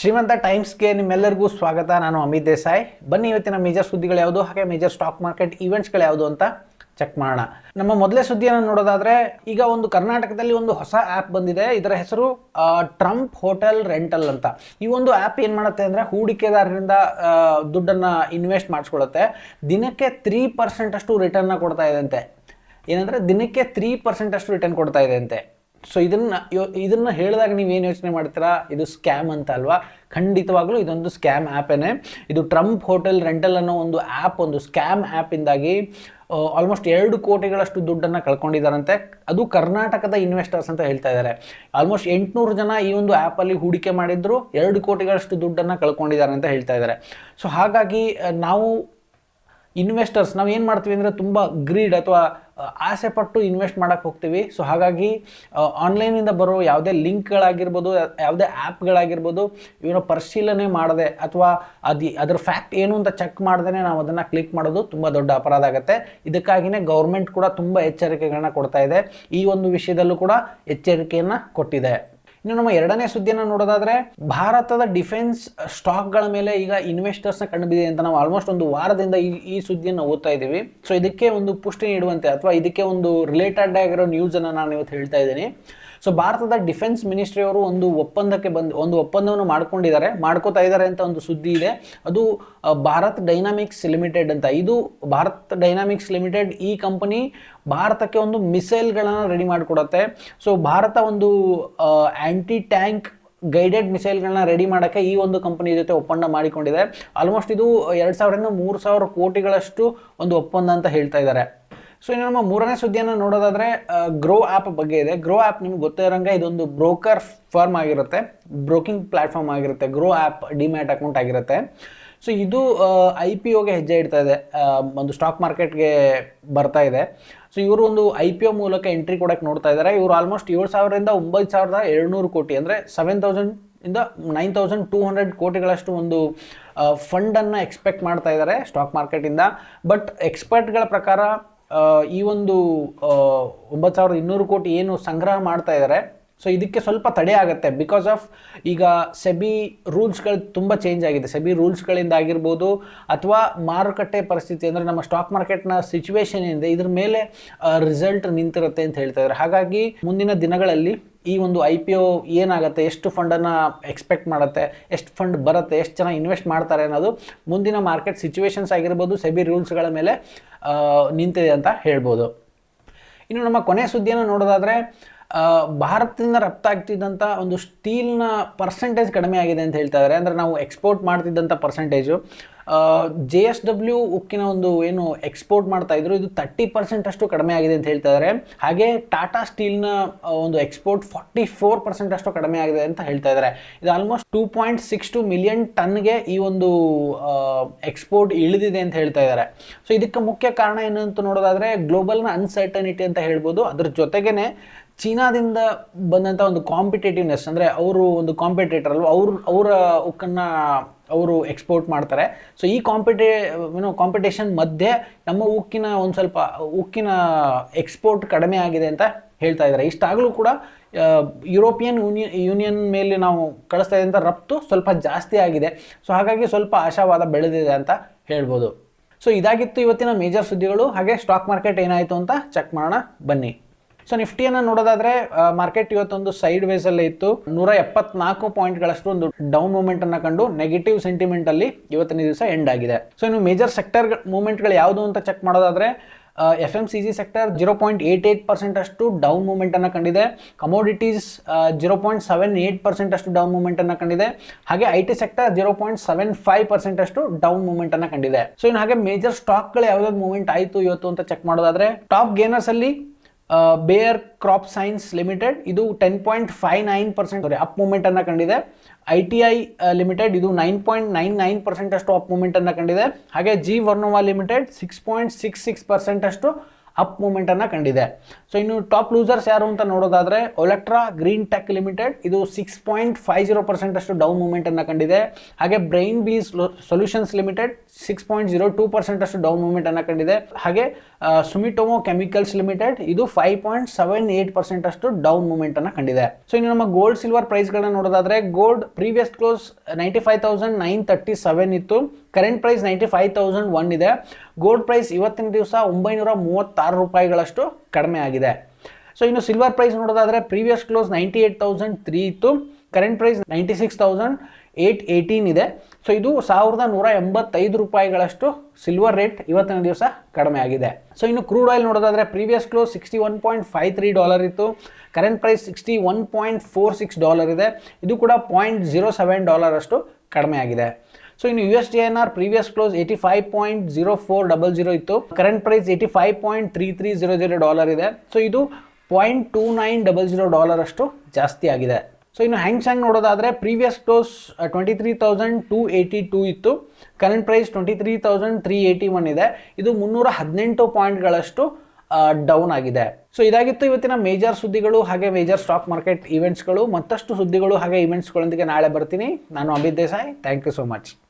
ಶ್ರೀಮಂತ ಟೈಮ್ಸ್ಗೆ ನಿಮ್ಮೆಲ್ಲರಿಗೂ ಸ್ವಾಗತ. ನಾನು ಅಮಿತ್ ದೇಸಾಯ್. ಬನ್ನಿ ಇವತ್ತಿನ ಮೇಜರ್ ಸುದ್ದಿಗಳು ಯಾವುದು, ಹಾಗೆ ಮೇಜರ್ ಸ್ಟಾಕ್ ಮಾರ್ಕೆಟ್ ಈವೆಂಟ್ಸ್ಗಳು ಯಾವುದು ಅಂತ ಚೆಕ್ ಮಾಡೋಣ. ನಮ್ಮ ಮೊದಲೇ ಸುದ್ದಿಯನ್ನು ನೋಡೋದಾದರೆ, ಈಗ ಒಂದು ಕರ್ನಾಟಕದಲ್ಲಿ ಒಂದು ಹೊಸ ಆ್ಯಪ್ ಬಂದಿದೆ. ಇದರ ಹೆಸರು ಟ್ರಂಪ್ ಹೋಟೆಲ್ ರೆಂಟಲ್ ಅಂತ. ಈ ಒಂದು ಆ್ಯಪ್ ಏನು ಮಾಡುತ್ತೆ ಅಂದರೆ, ಹೂಡಿಕೆದಾರರಿಂದ ದುಡ್ಡನ್ನು ಇನ್ವೆಸ್ಟ್ ಮಾಡಿಸ್ಕೊಳ್ಳುತ್ತೆ. ದಿನಕ್ಕೆ ತ್ರೀ ಪರ್ಸೆಂಟಷ್ಟು ರಿಟರ್ನ್ನ ಕೊಡ್ತಾ ಇದೆ ಅಂತೆ ಏನಂದರೆ, ದಿನಕ್ಕೆ ತ್ರೀ ಪರ್ಸೆಂಟಷ್ಟು ರಿಟರ್ನ್ ಕೊಡ್ತಾ ಇದೆ ಅಂತೆ ಸೊ ಇದನ್ನ ಯೋ- ಇದನ್ನ ಹೇಳಿದಾಗ ನೀವೇನು ಯೋಚನೆ ಮಾಡ್ತೀರಾ? ಇದು ಸ್ಕ್ಯಾಮ್ ಅಂತ ಅಲ್ವಾ? ಖಂಡಿತವಾಗ್ಲೂ ಇದೊಂದು ಸ್ಕ್ಯಾಮ್ ಆ್ಯಪೇನೇ ಇದು ಟ್ರಂಪ್ ಹೋಟೆಲ್ ರೆಂಟಲ್ ಅನ್ನೋ ಒಂದು ಆ್ಯಪ್ ಒಂದು ಸ್ಕ್ಯಾಮ್ ಆ್ಯಪಿಂದಾಗಿ ಆಲ್ಮೋಸ್ಟ್ ಎರಡು ಕೋಟಿಗಳಷ್ಟು ದುಡ್ಡನ್ನು ಕಳ್ಕೊಂಡಿದ್ದಾರಂತೆ. ಅದು ಕರ್ನಾಟಕದ ಇನ್ವೆಸ್ಟರ್ಸ್ ಅಂತ ಹೇಳ್ತಾ ಇದ್ದಾರೆ. ಆಲ್ಮೋಸ್ಟ್ ಎಂಟುನೂರು ಜನ ಈ ಒಂದು ಆ್ಯಪಲ್ಲಿ ಹೂಡಿಕೆ ಮಾಡಿದ್ರು, ಎರಡು ಕೋಟಿಗಳಷ್ಟು ದುಡ್ಡನ್ನು ಕಳ್ಕೊಂಡಿದ್ದಾರೆ ಅಂತ ಹೇಳ್ತಾ ಇದ್ದಾರೆ. ಸೊ ಹಾಗಾಗಿ ನಾವು ಇನ್ವೆಸ್ಟರ್ಸ್ ನಾವು ಏನು ಮಾಡ್ತೀವಿ ಅಂದರೆ ತುಂಬ ಗ್ರೀಡ್ ಅಥವಾ ಆಸೆ ಪಟ್ಟು ಇನ್ವೆಸ್ಟ್ ಮಾಡೋಕ್ಕೆ ಹೋಗ್ತೀವಿ. ಸೊ ಹಾಗಾಗಿ ಆನ್ಲೈನಿಂದ ಬರೋ ಯಾವುದೇ ಲಿಂಕ್ಗಳಾಗಿರ್ಬೋದು, ಯಾವುದೇ ಆ್ಯಪ್ಗಳಾಗಿರ್ಬೋದು ಇವನ್ನ ಪರಿಶೀಲನೆ ಮಾಡದೆ ಅಥವಾ ಅದು, ಅದರ ಫ್ಯಾಕ್ಟ್ ಏನು ಅಂತ ಚೆಕ್ ಮಾಡ್ದೇ ನಾವು ಅದನ್ನು ಕ್ಲಿಕ್ ಮಾಡೋದು ತುಂಬ ದೊಡ್ಡ ಅಪರಾಧ ಆಗುತ್ತೆ. ಇದಕ್ಕಾಗಿಯೇ ಗೌರ್ಮೆಂಟ್ ಕೂಡ ತುಂಬ ಎಚ್ಚರಿಕೆಗಳನ್ನ ಕೊಡ್ತಾ ಇದೆ. ಈ ಒಂದು ವಿಷಯದಲ್ಲೂ ಕೂಡ ಎಚ್ಚರಿಕೆಯನ್ನು ಕೊಟ್ಟಿದೆ. ಇನ್ನು ನಮ್ಮ ಎರಡನೇ ಸುದ್ದಿಯನ್ನು ನೋಡೋದಾದ್ರೆ, ಭಾರತದ ಡಿಫೆನ್ಸ್ ಸ್ಟಾಕ್ಗಳ ಮೇಲೆ ಈಗ ಇನ್ವೆಸ್ಟರ್ಸ್ನ ಕಂಡುಬಿದೆ ಅಂತ ನಾವು ಆಲ್ಮೋಸ್ಟ್ ಒಂದು ವಾರದಿಂದ ಈ ಈ ಸುದ್ದಿಯನ್ನು ಓದ್ತಾ ಇದ್ದೀವಿ. ಸೊ ಇದಕ್ಕೆ ಒಂದು ಪುಷ್ಟಿ ನೀಡುವಂತೆ, ಅಥವಾ ಇದಕ್ಕೆ ಒಂದು ರಿಲೇಟೆಡ್ ಆಗಿರೋ ನ್ಯೂಸನ್ನು ನಾನು ಇವತ್ತು ಹೇಳ್ತಾ ಇದ್ದೀನಿ. ಸೊ ಭಾರತದ ಡಿಫೆನ್ಸ್ ಮಿನಿಸ್ಟ್ರಿ ಅವರು ಒಂದು ಒಪ್ಪಂದಕ್ಕೆ ಬಂದು, ಒಂದು ಒಪ್ಪಂದವನ್ನು ಮಾಡ್ಕೊಂಡಿದ್ದಾರೆ, ಮಾಡ್ಕೋತಾ ಇದ್ದಾರೆ ಅಂತ ಒಂದು ಸುದ್ದಿ ಇದೆ. ಅದು ಭಾರತ್ ಡೈನಾಮಿಕ್ಸ್ ಲಿಮಿಟೆಡ್ ಅಂತ. ಇದು ಭಾರತ್ ಡೈನಾಮಿಕ್ಸ್ ಲಿಮಿಟೆಡ್ ಈ ಕಂಪನಿ ಭಾರತಕ್ಕೆ ಒಂದು ಮಿಸೈಲ್ಗಳನ್ನು ರೆಡಿ ಮಾಡಿಕೊಡುತ್ತೆ. ಸೊ ಭಾರತ ಒಂದು ಆ್ಯಂಟಿ ಟ್ಯಾಂಕ್ ಗೈಡೆಡ್ ಮಿಸೈಲ್ಗಳನ್ನ ರೆಡಿ ಮಾಡೋಕ್ಕೆ ಈ ಒಂದು ಕಂಪನಿ ಜೊತೆ ಒಪ್ಪಂದ ಮಾಡಿಕೊಂಡಿದೆ. ಆಲ್ಮೋಸ್ಟ್ ಇದು ಎರಡು ಸಾವಿರದಿಂದ ಮೂರು ಸಾವಿರ ಕೋಟಿಗಳಷ್ಟು ಒಂದು ಒಪ್ಪಂದ ಅಂತ ಹೇಳ್ತಾ ಇದ್ದಾರೆ. ಸೊ ಇನ್ನು ನಮ್ಮ ಮೂರನೇ ಸುದ್ದಿಯನ್ನು ನೋಡೋದಾದ್ರೆ ಗ್ರೋ ಆ್ಯಪ್ ಬಗ್ಗೆ ಇದೆ. ಗ್ರೋ ಆ್ಯಪ್ ನಿಮ್ಗೆ ಗೊತ್ತೇ ಇರೋಂಗೆ ಇದೊಂದು ಬ್ರೋಕರ್ ಫರ್ಮ್ ಆಗಿರುತ್ತೆ. ಬ್ರೋಕಿಂಗ್ ಪ್ಲಾಟ್ಫಾರ್ಮ್ ಆಗಿರುತ್ತೆ. ಗ್ರೋ ಆ್ಯಪ್ ಡಿಮ್ಯಾಟ್ ಅಕೌಂಟ್ ಆಗಿರುತ್ತೆ. ಸೊ ಇದು ಐ ಪಿ ಒಗೆ ಹೆಜ್ಜೆ ಇಡ್ತಾ ಇದೆ. ಒಂದು ಸ್ಟಾಕ್ ಮಾರ್ಕೆಟ್ಗೆ ಬರ್ತಾ ಇದೆ. ಸೊ ಇವರು ಒಂದು ಐ ಪಿ ಒ ಮೂಲಕ ಎಂಟ್ರಿ ಕೊಡೋಕ್ಕೆ ನೋಡ್ತಾ ಇದ್ದಾರೆ. ಇವರು ಆಲ್ಮೋಸ್ಟ್ ಏಳು ಸಾವಿರದಿಂದ ಒಂಬತ್ತು ಸಾವಿರದ ಏಳ್ನೂರು ಕೋಟಿ, ಅಂದರೆ ಸೆವೆನ್ ತೌಸಂಡ್ ಇಂದ ನೈನ್ ತೌಸಂಡ್ ಟೂ ಹಂಡ್ರೆಡ್ ಕೋಟಿಗಳಷ್ಟು ಒಂದು ಫಂಡನ್ನು ಎಕ್ಸ್ಪೆಕ್ಟ್ ಮಾಡ್ತಾ ಇದ್ದಾರೆ ಸ್ಟಾಕ್ ಮಾರ್ಕೆಟಿಂದ ಬಟ್ ಎಕ್ಸ್ಪರ್ಟ್ಗಳ ಪ್ರಕಾರ ಈ ಒಂದು ಒಂಬತ್ತು ಸಾವಿರದ ಇನ್ನೂರು ಕೋಟಿ ಏನು ಸಂಗ್ರಹ ಮಾಡ್ತಾ ಇದ್ದಾರೆ ಸೊ ಇದಕ್ಕೆ ಸ್ವಲ್ಪ ತಡೆ ಆಗುತ್ತೆ. ಬಿಕಾಸ್ ಆಫ್ ಈಗ ಸೆಬಿ ರೂಲ್ಸ್ಗಳು ತುಂಬ ಚೇಂಜ್ ಆಗಿದೆ. ಸೆಬಿ ರೂಲ್ಸ್ಗಳಿಂದ ಆಗಿರ್ಬೋದು, ಅಥವಾ ಮಾರುಕಟ್ಟೆ ಪರಿಸ್ಥಿತಿ ಅಂದರೆ ನಮ್ಮ ಸ್ಟಾಕ್ ಮಾರ್ಕೆಟ್ನ ಸಿಚುವೇಶನ್ ಏನಿದೆ, ಇದ್ರ ಮೇಲೆ ರಿಸಲ್ಟ್ ನಿಂತಿರುತ್ತೆ ಅಂತ ಹೇಳ್ತಾ ಇದ್ದಾರೆ ಹಾಗಾಗಿ ಮುಂದಿನ ದಿನಗಳಲ್ಲಿ ಈ ಒಂದು ಐ ಪಿ ಒ ಏನಾಗುತ್ತೆ, ಎಷ್ಟು ಫಂಡನ್ನು ಎಕ್ಸ್ಪೆಕ್ಟ್ ಮಾಡುತ್ತೆ, ಎಷ್ಟು ಫಂಡ್ ಬರುತ್ತೆ, ಎಷ್ಟು ಜನ ಇನ್ವೆಸ್ಟ್ ಮಾಡ್ತಾರೆ ಅನ್ನೋದು ಮುಂದಿನ ಮಾರ್ಕೆಟ್ ಸಿಚುವೇಶನ್ಸ್ ಆಗಿರ್ಬೋದು ಸೆಬಿ ರೂಲ್ಸ್ಗಳ ಮೇಲೆ ನಿಂತಿದೆ ಅಂತ ಹೇಳ್ಬೋದು. ಇನ್ನು ನಮ್ಮ ಕೊನೆ ಸುದ್ದಿಯನ್ನು ನೋಡೋದಾದರೆ ಭಾರತದಿಂದ ರಫ್ತಾಗ್ತಿದ್ದಂಥ ಒಂದು ಸ್ಟೀಲ್ನ ಪರ್ಸೆಂಟೇಜ್ ಕಡಿಮೆ ಆಗಿದೆ ಅಂತ ಹೇಳ್ತಾ ಇದ್ದಾರೆ ಅಂದರೆ ನಾವು ಎಕ್ಸ್ಪೋರ್ಟ್ ಮಾಡ್ತಿದ್ದಂಥ ಪರ್ಸೆಂಟೇಜು ಜೆ ಎಸ್ ಡಬ್ಲ್ಯೂ ಉಕ್ಕಿನ ಒಂದು ಏನು ಎಕ್ಸ್ಪೋರ್ಟ್ ಮಾಡ್ತಾ ಇದ್ರು, ಇದು ತರ್ಟಿ ಪರ್ಸೆಂಟ್ ಅಷ್ಟು ಕಡಿಮೆ ಆಗಿದೆ ಅಂತ ಹೇಳ್ತಾ ಇದ್ದಾರೆ ಹಾಗೆ ಟಾಟಾ ಸ್ಟೀಲ್ನ ಒಂದು ಎಕ್ಸ್ಪೋರ್ಟ್ ಫಾರ್ಟಿ ಫೋರ್ ಪರ್ಸೆಂಟ್ ಅಷ್ಟು ಕಡಿಮೆ ಆಗಿದೆ ಅಂತ ಹೇಳ್ತಾ ಇದ್ದಾರೆ ಇದು almost two point six two million ಟನ್ಗೆ ಈ ಒಂದು ಎಕ್ಸ್ಪೋರ್ಟ್ ಇಳಿದಿದೆ ಅಂತ ಹೇಳ್ತಾ ಇದ್ದಾರೆ ಸೊ ಇದಕ್ಕೆ ಮುಖ್ಯ ಕಾರಣ ಏನು ಅಂತ ನೋಡೋದಾದ್ರೆ ಗ್ಲೋಬಲ್ನ ಅನ್ಸರ್ಟನಿಟಿ ಅಂತ ಹೇಳ್ಬೋದು. ಅದ್ರ ಜೊತೆಗೇನೆ ಚೀನಾದಿಂದ ಬಂದಂಥ ಒಂದು ಕಾಂಪಿಟೇಟಿವ್ನೆಸ್ ಅಂದರೆ ಅವರು ಒಂದು ಕಾಂಪಿಟೇಟರ್ ಅಲ್ವಾ, ಅವ್ರ, ಅವರ ಉಕ್ಕನ್ನು ಅವರು ಎಕ್ಸ್ಪೋರ್ಟ್ ಮಾಡ್ತಾರೆ. ಸೊ ಈ ಕಾಂಪಿಟೇ ಏನೋ ಕಾಂಪಿಟೇಷನ್ ಮಧ್ಯೆ ನಮ್ಮ ಉಕ್ಕಿನ ಒಂದು ಸ್ವಲ್ಪ, ಉಕ್ಕಿನ ಎಕ್ಸ್ಪೋರ್ಟ್ ಕಡಿಮೆ ಆಗಿದೆ ಅಂತ ಹೇಳ್ತಾ ಇದ್ದಾರೆ. ಇಷ್ಟಾಗಲೂ ಕೂಡ ಯುರೋಪಿಯನ್ ಯೂನಿಯನ್ ಯೂನಿಯನ್ ಮೇಲೆ ನಾವು ಕಳಿಸ್ತಾ ಇದ್ದಂಥ ರಫ್ತು ಸ್ವಲ್ಪ ಜಾಸ್ತಿ ಆಗಿದೆ. ಸೊ ಹಾಗಾಗಿ ಸ್ವಲ್ಪ ಆಶಾವಾದ ಬೆಳೆದಿದೆ ಅಂತ ಹೇಳ್ಬೋದು. ಸೊ ಇದಾಗಿತ್ತು ಇವತ್ತಿನ ಮೇಜರ್ ಸುದ್ದಿಗಳು. ಹಾಗೆ ಸ್ಟಾಕ್ ಮಾರ್ಕೆಟ್ ಏನಾಯಿತು ಅಂತ ಚೆಕ್ ಮಾಡೋಣ. ಬನ್ನಿ. ಸೊ ನಿಫ್ಟಿಯನ್ನು ನೋಡೋದಾದ್ರೆ ಮಾರ್ಕೆಟ್ ಇವತ್ತೊಂದು ಸೈಡ್ ವೇಸ್ ಅಲ್ಲೇ ಇತ್ತು. ನೂರ ಎಪ್ಪತ್ನಾಲ್ಕು ಪಾಯಿಂಟ್ಗಳಷ್ಟು ಒಂದು ಡೌನ್ ಮೂವ್ಮೆಂಟ್ ಅನ್ನ ಕಂಡು ನೆಗೆಟಿವ್ ಸೆಂಟಿಮೆಂಟ್ ಅಲ್ಲಿ ಇವತ್ತಿನ ದಿವಸ ಎಂಡ್ ಆಗಿದೆ. ಸೊ ಇನ್ನು ಮೇಜರ್ ಸೆಕ್ಟರ್ ಮೂಮೆಂಟ್ಗಳು ಯಾವುದು ಅಂತ ಚೆಕ್ ಮಾಡೋದಾದ್ರೆ F M C G sector zero point eight eight percent ಅಷ್ಟು ಡೌನ್ ಮೂವ್ಮೆಂಟ್ ಅನ್ನು ಕಂಡಿದೆ. Commodities zero point seven eight percent ಅಷ್ಟು ಡೌನ್ ಮೂವ್ಮೆಂಟ್ ಅನ್ನು ಕಂಡಿದೆ. ಹಾಗೆ I T sector zero point seven five percent ಅಷ್ಟು ಡೌನ್ ಮೂವ್ಮೆಂಟ್ ಅನ್ನು ಕಂಡಿದೆ. ಸೊ ಇನ್ನು ಹಾಗೆ ಮೇಜರ್ ಸ್ಟಾಕ್ಗಳು ಯಾವ್ಯಾವ ಮೂವ್ಮೆಂಟ್ ಆಯಿತು ಇವತ್ತು ಅಂತ ಚೆಕ್ ಮಾಡೋದಾದ್ರೆ ಟಾಪ್ ಗೇನರ್ಸ್ ಅಲ್ಲಿ ಬೇಯರ್ ಕ್ರಾಪ್ ಸೈನ್ಸ್ ಲಿಮಿಟೆಡ್ ಇದು ten point five nine percent up moment ಅನ್ನ ಕಂಡಿದೆ. ಐ ಟಿ ಐ ಲಿಮಿಟೆಡ್ ಇದು nine point nine nine percent ಅಷ್ಟು ಅಪ್ ಮೂಮೆಂಟ್ ಅನ್ನ ಕಂಡಿದೆ. ಹಾಗೆ G Vernova limited six point six six percent ಅಷ್ಟು ಅಪ್ ಮೂಮೆಂಟನ್ನು ಕಂಡಿದೆ. ಸೊ ಇನ್ನು ಟಾಪ್ ಲೂಸರ್ಸ್ ಯಾರು ಅಂತ ನೋಡೋದಾದರೆ ಒಲೆಕ್ಟ್ರಾ ಗ್ರೀನ್ ಟೆಕ್ ಲಿಮಿಟೆಡ್ ಇದು six point five zero percent ಅಷ್ಟು ಡೌನ್ ಮೂಮೆಂಟನ್ನು ಕಂಡಿದೆ. ಹಾಗೆ brain bees solutions limited six point zero two percent ಅಷ್ಟು ಡೌನ್ ಮೂಮೆಂಟನ್ನು ಕಂಡಿದೆ. ಹಾಗೆ ಸುಮಿಟೋಮೋ ಕೆಮಿಕಲ್ಸ್ ಲಿಮಿಟೆಡ್ ಇದು five point seven eight percent ಅಷ್ಟು ಡೌನ್ ಮೂಮೆಂಟನ್ನು ಕಂಡಿದೆ. ಸೊ ಇನ್ನು ನಮ್ಮ ಗೋಲ್ಡ್ ಸಿಲ್ವರ್ ಪ್ರೈಸ್ಗಳನ್ನ ನೋಡೋದಾದ್ರೆ gold previous close ninety five thousand nine thirty seven ಇತ್ತು. Current price ninety five thousand one ಇದೆ. ಗೋಲ್ಡ್ ಪ್ರೈಸ್ ಇವತ್ತಿನ ದಿವಸ ಒಂಬೈನೂರ ಮೂವತ್ತಾರು ರೂಪಾಯಿಗಳಷ್ಟು ಕಡಿಮೆ ಆಗಿದೆ. ಸೊ ಇನ್ನು ಸಿಲ್ವರ್ ಪ್ರೈಸ್ ನೋಡೋದಾದರೆ previous close ninety eight thousand three ಇತ್ತು. Current price ninety six thousand eight eighteen ಇದೆ. ಸೊ ಇದು ಸಾವಿರದ ನೂರ ಎಂಬತ್ತೈದು ರೂಪಾಯಿಗಳಷ್ಟು ಸಿಲ್ವರ್ ರೇಟ್ ಇವತ್ತಿನ ದಿವಸ ಕಡಿಮೆ ಆಗಿದೆ. ಸೊ ಇನ್ನು ಕ್ರೂಡ್ ಆಯಿಲ್ ನೋಡೋದಾದರೆ previous close sixty one point five three dollar ಇತ್ತು. Current price sixty one point four six dollar ಇದೆ. ಇದು ಕೂಡ ಪಾಯಿಂಟ್ ಜೀರೋ ಸೆವೆನ್ ಡಾಲರ್ ಅಷ್ಟು ಕಡಿಮೆ ಆಗಿದೆ. ಸೊ ಇನ್ನು U S D N R previous close eighty five point zero four double zero ಇತ್ತು. Current price eighty five point three three zero zero dollar ಇದೆ. So ಇದು point two nine double zero dollar ಅಷ್ಟು ಜಾಸ್ತಿ ಆಗಿದೆ. So ಇನ್ನು Hang Seng ನೋಡೋದಾದರೆ previous close twenty three thousand two eighty two ಇತ್ತು. Current price twenty three thousand three eighty one ಇದೆ. ಇದು ಮುನ್ನೂರ ಹದಿನೆಂಟು ಪಾಯಿಂಟ್ಗಳಷ್ಟು ಡೌನ್ ಆಗಿದೆ. ಸೊ ಇದಾಗಿತ್ತು ಇವತ್ತಿನ ಮೇಜರ್ ಸುದ್ದಿಗಳು, ಹಾಗೆ ಮೇಜರ್ ಸ್ಟಾಕ್ ಮಾರ್ಕೆಟ್ ಇವೆಂಟ್ಸ್ಗಳು ಮತ್ತಷ್ಟು ಸುದ್ದಿಗಳು ಹಾಗೆ ಇವೆಂಟ್ಸ್ಗಳೊಂದಿಗೆ ನಾಳೆ ಬರ್ತೀನಿ. ನಾನು Amit Desai. Thank you so much